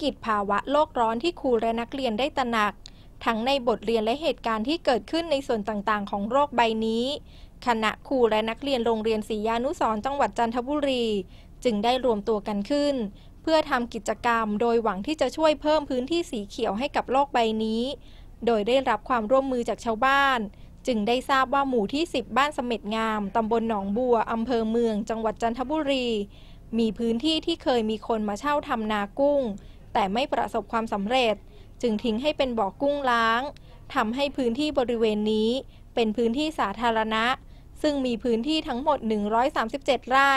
จากวิกฤตภาวะโลกร้อนที่ครูและนักเรียนได้ตระหนัก ทั้งในบทเรียนและเหตุการณ์ที่เกิดขึ้นในส่วนต่างๆ ของโรคใบนี้ คณะครูและนักเรียนโรงเรียนศรียานุสรจังหวัดจันทบุรี จึงได้รวมตัวกันขึ้น เพื่อทำกิจกรรมโดยหวังที่จะช่วยเพิ่มพื้นที่สีเขียวให้กับโลกใบนี้ โดยได้รับความร่วมมือจากชาวบ้านจึงได้ทราบว่าหมู่ที่ 10 บ้านเสม็ดงาม ตำบลหนองบัว อำเภอเมือง จังหวัดจันทบุรี มีพื้นที่ที่เคยมีคนมาเช่าทำนากุ้ง แต่ไม่ประสบความสำเร็จ จึงทิ้งให้เป็นบ่อกุ้งล้างทำให้พื้นที่บริเวณนี้ เป็นพื้นที่สาธารณะ ซึ่งมีพื้นที่ทั้งหมด 137 ไร่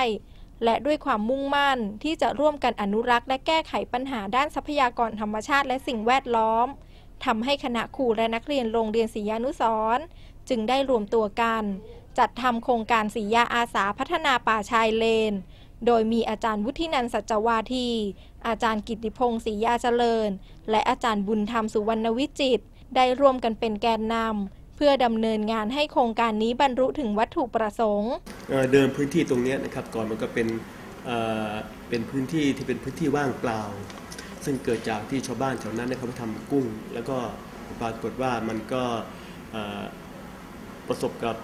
และด้วยความมุ่งมั่นที่จะร่วมกันอนุรักษ์และแก้ไขปัญหาด้านทรัพยากรธรรมชาติและสิ่งแวดล้อมทำให้คณะครูและนักเรียนโรงเรียนศรียานุสร์จึงได้รวมตัวกัน จัดทำโครงการศรียาอาสาพัฒนาป่าชายเลน โดยมีอาจารย์วุฒินันสัจวาที อาจารย์กิติพงศ์ศรียาเจริญ และอาจารย์บุญธรรมสุวรรณวิจิตได้ร่วมกันเป็นแกนนำเพื่อดำเนินงานให้โครงการนี้บรรลุถึงวัตถุประสงค์เดิมพื้นที่ตรงนี้นะครับก่อนมันก็เป็นเเป็นพื้นที่ที่เป็นพื้นที่ว่างเปล่า ซึ่งเกิดจากที่ชาวบ้านแถวนั้นเนี่ยเขาไปทำกุ้ง แล้วก็ปรากฏว่ามันก็ประสบกับ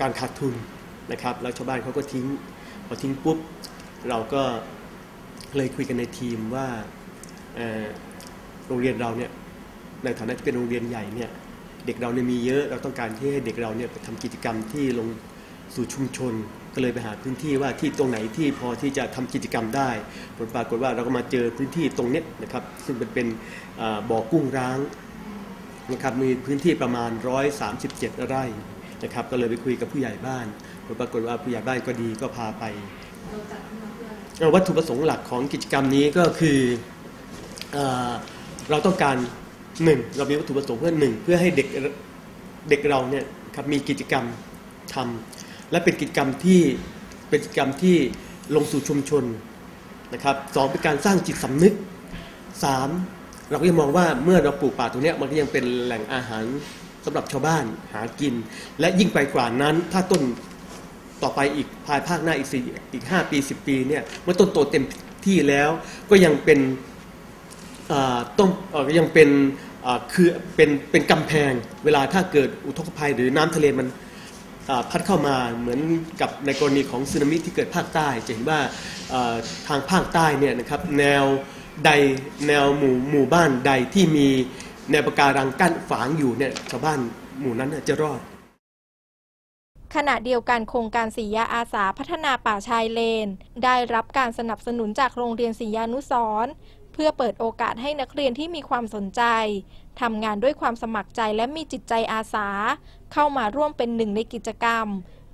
การขาดทุนนะครับแล้วชาวบ้านเขาก็ทิ้งพอทิ้งปุ๊บ เราก็เลยคุยกันในทีมว่าโรงเรียนเราเนี่ยในฐานะที่เป็นโรงเรียนใหญ่เนี่ยเด็กเราเนี่ยมีเยอะเราต้องการที่ให้เด็กเราเนี่ยไปทำกิจกรรมที่ลงสู่ชุมชน ก็เลยไปหาพื้นที่ว่าที่ตรงไหนที่พอที่จะทำกิจกรรมได้ผลปรากฏว่าเราก็มาเจอพื้นที่ตรงเนี้ยนะครับซึ่งเป็นเป็นบ่อกุ้งร้างนะครับมีพื้นที่ประมาณ 137 ไร่นะครับก็เลยไปคุยกับผู้ใหญ่บ้านผลปรากฏว่าผู้ใหญ่บ้านก็ดีก็พาไปเอ่อ วัตถุประสงค์หลักของกิจกรรมนี้ก็คือเอเราต้องการหนึ่งเรามีวัตถุประสงค์เพื่อหนึ่งเพื่อให้เด็กเด็กเราเนี่ยครับมีกิจกรรมทำและเป็นกิจกรรมที่เป็นกิจกรรมที่ลงสู่ชุมชนนะครับสองเป็นการสร้างจิตสำนึกสามเราก็ยังมองว่าเมื่อเราปลูกป่าตรงเนี้ยมันก็ยังเป็นแหล่งอาหารสำหรับชาวบ้านหากิน และยิ่งไปกว่านั้นถ้าต้น ต่อไปอีกภายภาคหน้าอีกสี่อีกห้าปีสิบปีเนี่ยเมื่อต้นโตเต็มที่แล้วก็ยังเป็นอ่าต้องยังเป็นอ่าคือเป็นเป็นกำแพงเวลาถ้าเกิดอุทกภัยหรือน้ำทะเลมันพัดเข้ามาเหมือนกับในกรณีของสึนามิที่เกิดภาคใต้จะเห็นว่าทางภาคใต้เนี่ยนะครับแนวใดแนวหมู่หมู่บ้านใดที่มีแนวปะการังกั้นฝางอยู่เนี่ยชาวบ้านหมู่นั้นนจะรอด ขณะเดียวกันโครงการสียาอาสาพัฒนาป่าชายเลน ได้รับการสนับสนุนจากโรงเรียนศรียานุสรเพื่อเปิดโอกาสให้นักเรียนที่มีความสนใจทำงานด้วยความสมัครใจและมีจิตใจอาสา เข้ามาร่วมเป็นหนึ่งในกิจกรรม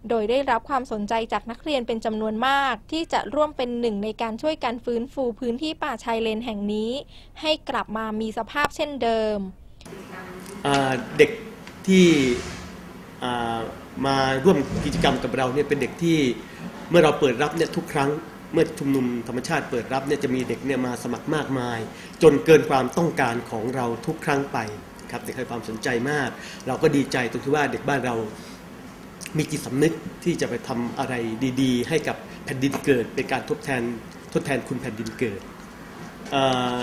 โดยได้รับความสนใจจากนักเรียนเป็นจำนวนมาก ที่จะร่วมเป็นหนึ่งในการช่วยการฟื้นฟูพื้นที่ป่าชายเลนแห่งนี้ ให้กลับมามีสภาพเช่นเดิม เด็กที่ มาร่วมกิจกรรมกับเราเนี่ยเป็นเด็กที่เมื่อเราเปิดรับเนี่ยทุกครั้งเมื่อชุมนุมธรรมชาติเปิดรับเนี่ยจะมีเด็กเนี่ยมาสมัครมากมาย จนเกินความต้องการของเราทุกครั้งไปครับเด็กให้ความสนใจมาก เราก็ดีใจตรงที่ว่าเด็กบ้านเรามีจิตสำนึกที่จะไปทำอะไรดี ๆ ให้กับแผ่นดินเกิด เป็นการทดแทนทดแทนคุณแผ่นดินเกิด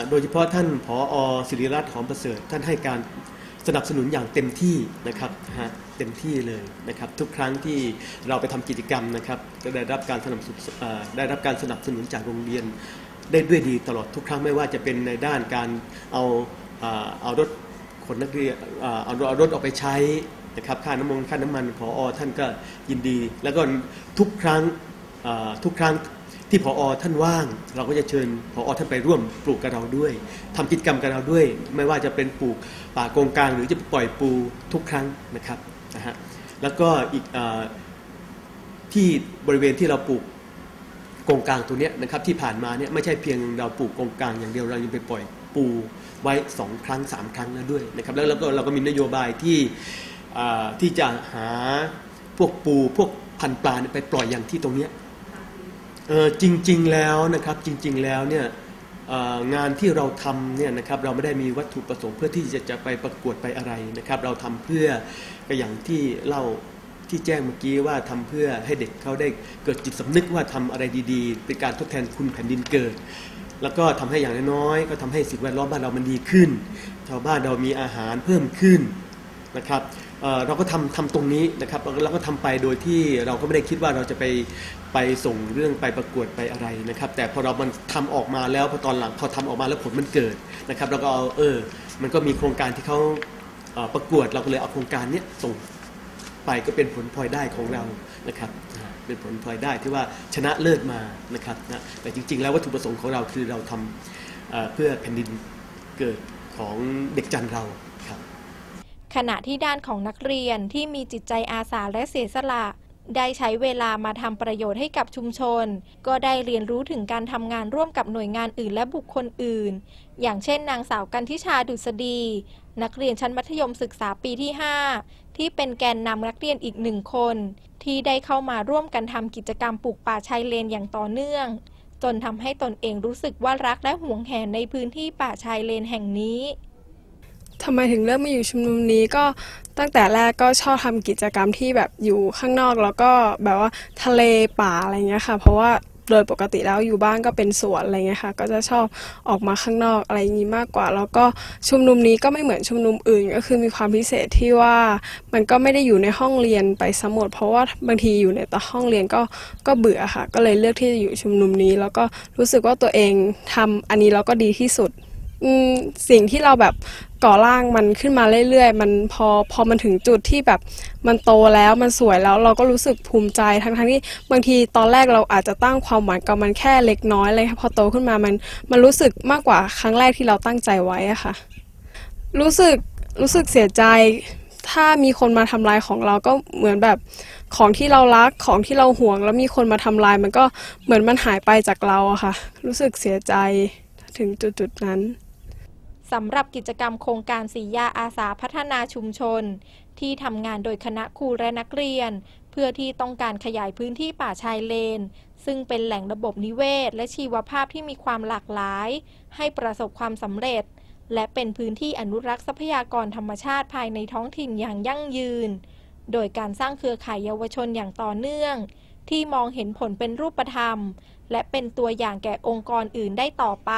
โดยเฉพาะท่านผอศิริรัตน์หอมประเสริฐท่านให้การ สนับสนุนอย่างเต็มที่นะครับฮะเต็มที่เลยนะครับทุกครั้งที่เราไปทำกิจกรรมนะครับก็ได้รับการสนับสนุนได้รับการสนับสนุนจากโรงเรียนได้ด้วยดีตลอดทุกครั้งไม่ว่าจะเป็นในด้านการเอาเอารถขนนักเรียนเอ่อเอาเอารถออกไปใช้นะครับค่าน้ำมันค่าน้ำมันผออท่านก็ยินดี แล้วก็ทุกครั้งทุกครั้ง ที่พออท่านว่าง เราก็จะเชิญพออท่านไปร่วมปลูกกับเราด้วยทำกิจกรรมกับเราด้วย ไม่ว่าจะเป็นปลูกป่าโกงกลางหรือจะปล่อยปูทุกครั้งนะครับนะฮะแล้วก็อีกอที่บริเวณที่เราปลูกกงกลางตัวเนี้ยนะครับที่ผ่านมาเนี่ยไม่ใช่เพียงเราปลูกกงกลางอย่างเดียวเรายังไปปล่อยปูไว้สองครั้งสามครั้งแล้วด้วยนะครับแล้วเราก็เราก็มีนโยบายที่ที่จะหาพวกปูพวกพันปลาไปปล่อยอย่างที่ตรงเนี้ย เออจริง ๆแล้วนะครับจริง ๆแล้วเนี่ยงานที่เราทำเนี่ยนะครับเราไม่ได้มีวัตถุประสงค์เพื่อที่จะจะไปประกวดไปอะไรนะครับ เราทำเพื่อก็อย่างที่เล่าที่แจ้งเมื่อกี้ว่าทำเพื่อให้เด็กเขาได้เกิดจิตสำนึกว่าทำอะไรดีๆ เป็นการทดแทนคุณแผ่นดินเกิด แล้วก็ทำให้อย่างน้อยๆก็ทำให้สิ่งแวดล้อมบ้านเรามันดีขึ้น ชาวบ้านเรามีอาหารเพิ่มขึ้นนะครับ เราก็ทำทำตรงนี้นะครับเราก็ทำไปโดยที่เราก็ไม่ได้คิดว่าเราจะไปไปส่งเรื่องไปประกวดไปอะไรนะครับ แต่พอเรามันทำออกมาแล้วพอตอนหลังพอทำออกมาแล้วผลมันเกิดนะครับเราก็เอาเออ มันก็มีโครงการที่เขาเประกวดเราก็เลยเอาโครงการนี้ส่งไปก็เป็นผลพลอยได้ของเรานะครับเป็นผลพลอยได้ที่ว่าชนะเลิศมานะครับนะแต่จริง ๆ แล้ววัตถุประสงค์ของเราคือเราทำเพื่อแผ่นดินเกิดของเด็กจันเราครับ ขณะที่ด้านของนักเรียนที่มีจิตใจอาสาและเสียสละ ได้ใช้เวลามาทำประโยชน์ให้กับชุมชน ก็ได้เรียนรู้ถึงการทำงานร่วมกับหน่วยงานอื่นและบุคคลอื่น อย่างเช่นนางสาวกันทิชาดุษฎี นักเรียนชั้นมัธยมศึกษาปีที่ 5 ที่เป็นแกนนำนักเรียนอีกหนึ่งคน ที่ได้เข้ามาร่วมกันทำกิจกรรมปลูกป่าชายเลนอย่างต่อเนื่อง จนทำให้ตนเองรู้สึกว่ารักและหวงแหนในพื้นที่ป่าชายเลนแห่งนี้ ทำไมถึงเลือกมาอยู่ชุมนุมนี้ก็ตั้งแต่แรกก็ชอบทำกิจกรรมที่แบบอยู่ข้างนอกแล้วก็แบบว่าทะเลป่าอะไรเงี้ยค่ะ เพราะว่าโดยปกติแล้วอยู่บ้านก็เป็นสวนอะไรเงี้ยค่ะ ก็จะชอบออกมาข้างนอกอะไรอย่างนี้มากกว่า แล้วก็ชุมนุมนี้ก็ไม่เหมือนชุมนุมอื่น ก็คือมีความพิเศษที่ว่ามันก็ไม่ได้อยู่ในห้องเรียนไปสมหมดเพราะว่าบางทีอยู่ในแต่ห้องเรียนก็ก็เบื่อค่ะ ก็เลยเลือกที่จะอยู่ชุมนุมนี้ แล้วก็รู้สึกว่าตัวเองทำอันนี้แล้วก็ดีที่สุด สิ่งที่เราแบบก่อร่างมันขึ้นมาเรื่อยๆ มันพอพอมันถึงจุดที่แบบมันโตแล้วมันสวยแล้วเราก็รู้สึกภูมิใจทั้งทั้งๆที่บางทีตอนแรกเราอาจจะตั้งความหวังกับมันแค่เล็กน้อยเลยค่ะพอโตขึ้นมามันมันรู้สึกมากกว่าครั้งแรกที่เราตั้งใจไว้อะค่ะ รู้สึกรู้สึกเสียใจถ้ามีคนมาทำลายของเราก็เหมือนแบบของที่เรารักของที่เราห่วง แล้วมีคนมาทำลายมันก็เหมือนมันหายไปจากเราอะค่ะ รู้สึกเสียใจถึงจุดๆนั้น สำหรับกิจกรรมโครงการสียาอาสาพัฒนาชุมชน ที่ทำงานโดยคณะครูและนักเรียน เพื่อที่ต้องการขยายพื้นที่ป่าชายเลน ซึ่งเป็นแหล่งระบบนิเวศ และชีวภาพที่มีความหลากหลาย ให้ประสบความสำเร็จ และเป็นพื้นที่อนุรักษ์ทรัพยากรธรรมชาติภายในท้องถิ่นอย่างยั่งยืน โดยการสร้างเครือข่ายเยาวชนอย่างต่อเนื่อง ที่มองเห็นผลเป็นรูปธรรม และเป็นตัวอย่างแก่องค์กรอื่นได้ต่อไป